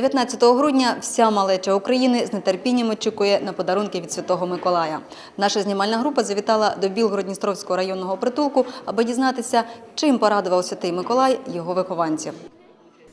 19 грудня вся малеча України з нетерпінням очікує на подарунки від Святого Миколая. Наша знімальна група завітала до Білгород-Дністровського районного притулку, аби дізнатися, чим порадував Святий Миколай його вихованців.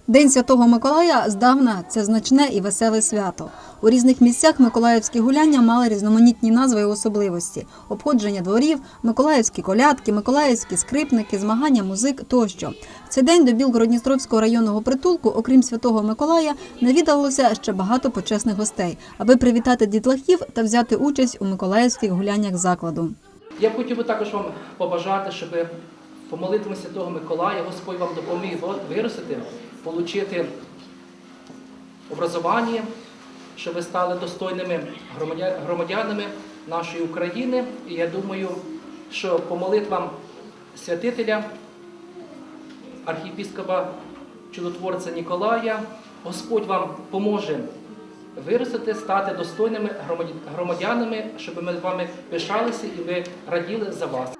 День Святого Миколая здавна це значне і веселе свято. У різних місцях миколаївські гуляння мали різноманітні назви і особливості: обходження дворів, миколаївські колядки, миколаївські скрипники, змагання музик тощо. В цей день до Білгород-Дністровського районного притулку, окрім Святого Миколая, навідалося ще багато почесних гостей, аби привітати дітлахів та взяти участь у миколаївських гуляннях закладу. Я хотів би також вам побажати, щоб по Святого Миколая Господь вам допоміг виростити, отримати образування, щоб ви стали достойними громадянами нашої України. І я думаю, що по молитвам святителя, архієпіскопа чудотворця Ніколая, Господь вам поможе виростити, стати достойними громадянами, щоб ми з вами пишалися і ви раділи за вас.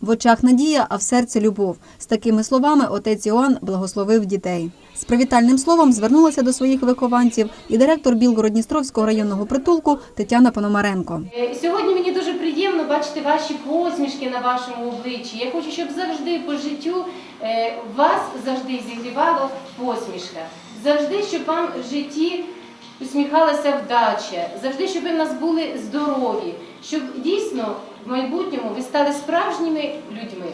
В очах надія, а в серці любов. З такими словами отець Іоанн благословив дітей. З привітальним словом звернулася до своїх вихованців і директор Білгород-Дністровського районного притулку Тетяна Пономаренко. Е, Сьогодні мені дуже приємно бачити ваші посмішки на вашому обличчі. Я хочу, щоб завжди по життю е, вас завжди зігрівала посмішка. Завжди, щоб вам в житті усміхалася вдача, завжди, щоб ви в нас були здорові, щоб дійсно в майбутньому ви стали справжніми людьми.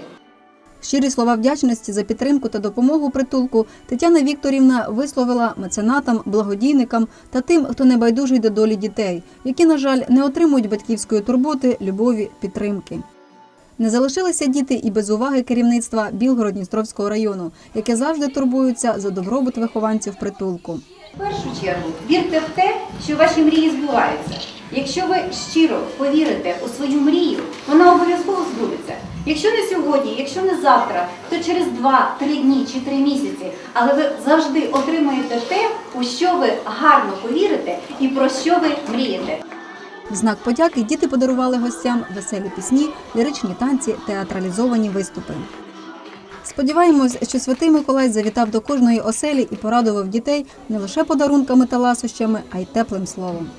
Щирі слова вдячності за підтримку та допомогу притулку Тетяна Вікторівна висловила меценатам, благодійникам та тим, хто не байдужий до долі дітей, які, на жаль, не отримують батьківської турботи, любові, підтримки. Не залишилися діти і без уваги керівництва Білгород-Дністровського району, яке завжди турбується за добробут вихованців притулку. Першу чергу вірте в те, що ваші мрії збуваються. Якщо ви щиро повірите у свою мрію, вона обов'язково збудеться. Якщо не сьогодні, якщо не завтра, то через 2-3 дні чи 3 місяці, але ви завжди отримаєте те, у що ви гарно повірите і про що ви мрієте. В знак подяки діти подарували гостям веселі пісні, ліричні танці, театралізовані виступи. Сподіваємось, що святий Миколай завітав до кожної оселі і порадував дітей не лише подарунками та ласощами, а й теплим словом.